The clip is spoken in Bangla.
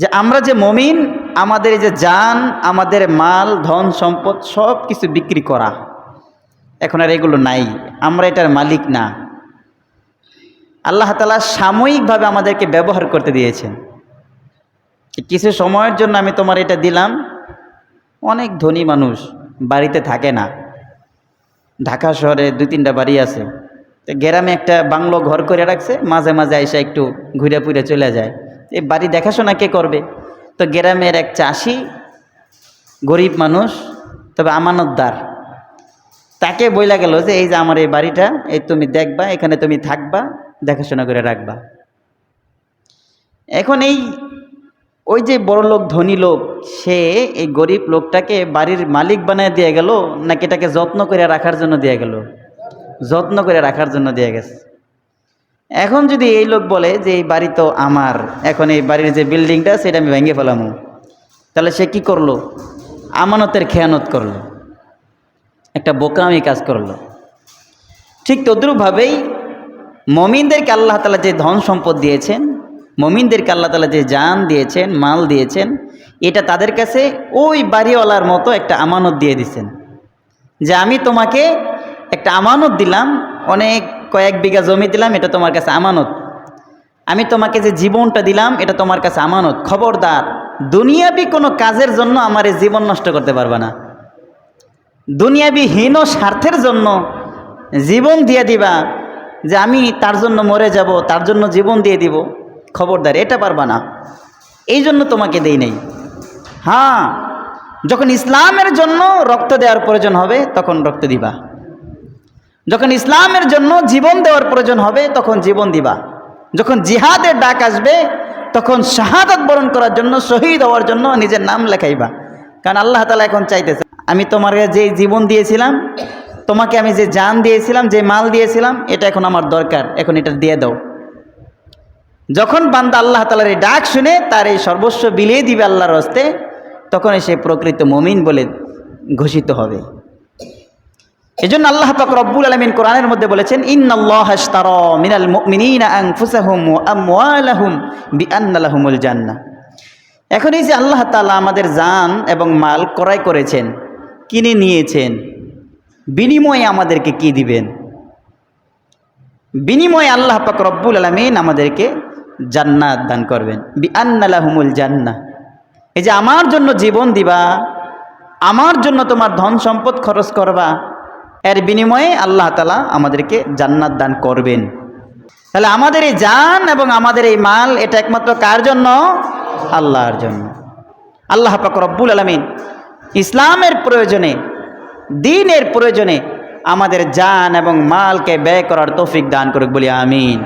যে আমরা যে মমিন, আমাদের যে যান আমাদের মাল, ধন, সম্পদ সব কিছু বিক্রি করা, এখন আর এগুলো নাই। আমরা এটার মালিক না। আল্লাহ তালা সাময়িকভাবে আমাদেরকে ব্যবহার করতে দিয়েছেন। কিছু সময়ের জন্য আমি তোমার এটা দিলাম। অনেক ধনী মানুষ বাড়িতে থাকে না। ঢাকা শহরে দুই তিনটা বাড়ি আছে। গ্রামে একটা বাংলো ঘর করে রাখছে, মাঝে মাঝে এসে একটু ঘুরে পুরে চলে যায়। এই বাড়ি দেখাশোনা কে করবে? তো গ্রামের এক চাষি, গরিব মানুষ, তবে আমানতদার। তাকে বইলা গেল যে, এই যে আমার এই বাড়িটা, এই তুমি দেখবা, এখানে তুমি থাকবা, দেখাশোনা করে রাখবা। এখন এই, ওই যে বড় লোক, ধনী লোক, সে এই গরিব লোকটাকে বাড়ির মালিক বানায় দিয়ে গেল, নাকি এটাকে যত্ন করে রাখার জন্য দিয়ে গেল? যত্ন করে রাখার জন্য দিয়ে গেছে। এখন যদি এই লোক বলে যে এই বাড়ি তো আমার, এখন এই বাড়ির যে বিল্ডিংটা সেটা আমি ভেঙে ফেলামু, তাহলে সে কি করল? আমানতের খেয়ানত করল, একটা বোকামি কাজ করল। ঠিক তদ্রুপভাবেই মমিনদেরকে আল্লাহ তালা যে ধন সম্পদ দিয়েছেন, মমিনদেরকে আল্লাহ তালা যে জান দিয়েছেন, মাল দিয়েছেন, এটা তাদের কাছে ওই বাড়িওয়ালার মতো একটা আমানত দিয়ে দিছেন। যে আমি তোমাকে একটা আমানত দিলাম, অনেক কয়েক বিঘা জমি দিলাম, এটা তোমার কাছে আমানত। আমি তোমাকে যে জীবনটা দিলাম, এটা তোমার কাছে আমানত। খবরদার, দুনিয়াবি কোনো কাজের জন্য আমার এই জীবন নষ্ট করতে পারবে না। দুনিয়াবি হীন স্বার্থের জন্য জীবন দিয়ে দিবা যে আমি তার জন্য মরে যাব, তার জন্য জীবন দিয়ে দিব। খবরদার, এটা পারবা না। এই জন্য তোমাকে দেই নেই। হ্যাঁ যখন ইসলামের জন্য রক্ত দেওয়ার প্রয়োজন হবে, তখন রক্ত দিবা। যখন ইসলামের জন্য জীবন দেওয়ার প্রয়োজন হবে, তখন জীবন দিবা। যখন জিহাদের ডাক আসবে, তখন শাহাদাত বরণ করার জন্য, শহীদ হওয়ার জন্য নিজের নাম লেখাইবা। কারণ আল্লাহ তালা এখন চাইতেছে, আমি তোমার যে জীবন দিয়েছিলাম, তোমাকে আমি যে জান দিয়েছিলাম, যে মাল দিয়েছিলাম, এটা এখন আমার দরকার, এখন এটা দিয়ে দাও। যখন বান্দা আল্লাহ তালার এই ডাক শুনে, তার এই সর্বস্ব বিলিয়ে দিবে আল্লাহর হস্তে, তখন সে প্রকৃত মমিন বলে ঘোষিত হবে। এজন্য আল্লাহ পাক রব্বুল আলমিন কোরআনের মধ্যে বলেছেন, ইন্নাল্লাহ আশতারা মিনাল মুমিনিনা আনফুসাহুম ওয়া আমওয়ালাহুম বিআন্নালাহুমুল জান্নাহ। এখন এই যে আল্লাহ তাআলা আমাদের জান এবং মাল ক্রয় করেছেন, কিনে নিয়েছেন, বিনিময়ে আমাদেরকে কি দিবেন? বিনিময়ে আল্লাহ পাক রব্বুল আলমিন আমাদেরকে জান্নাত দান করবেন, বিআন্নালাহুমুল জান্নাহ। এই যে আমার জন্য জীবন দিবা, আমার জন্য তোমার ধন সম্পদ খরচ করবা এর বিনিময়ে আল্লাহ তালা আমাদেরকে জান্নাত দান করবেন। তাহলে আমাদের এই যান এবং আমাদের এই মাল এটা একমাত্র কার জন্য? আল্লাহর জন্য। আল্লাহ পাক রব্বুল আলমিন ইসলামের প্রয়োজনে, দিনের প্রয়োজনে আমাদের জান এবং মালকে ব্যয় করার তৌফিক দান করুক বলি আমিন।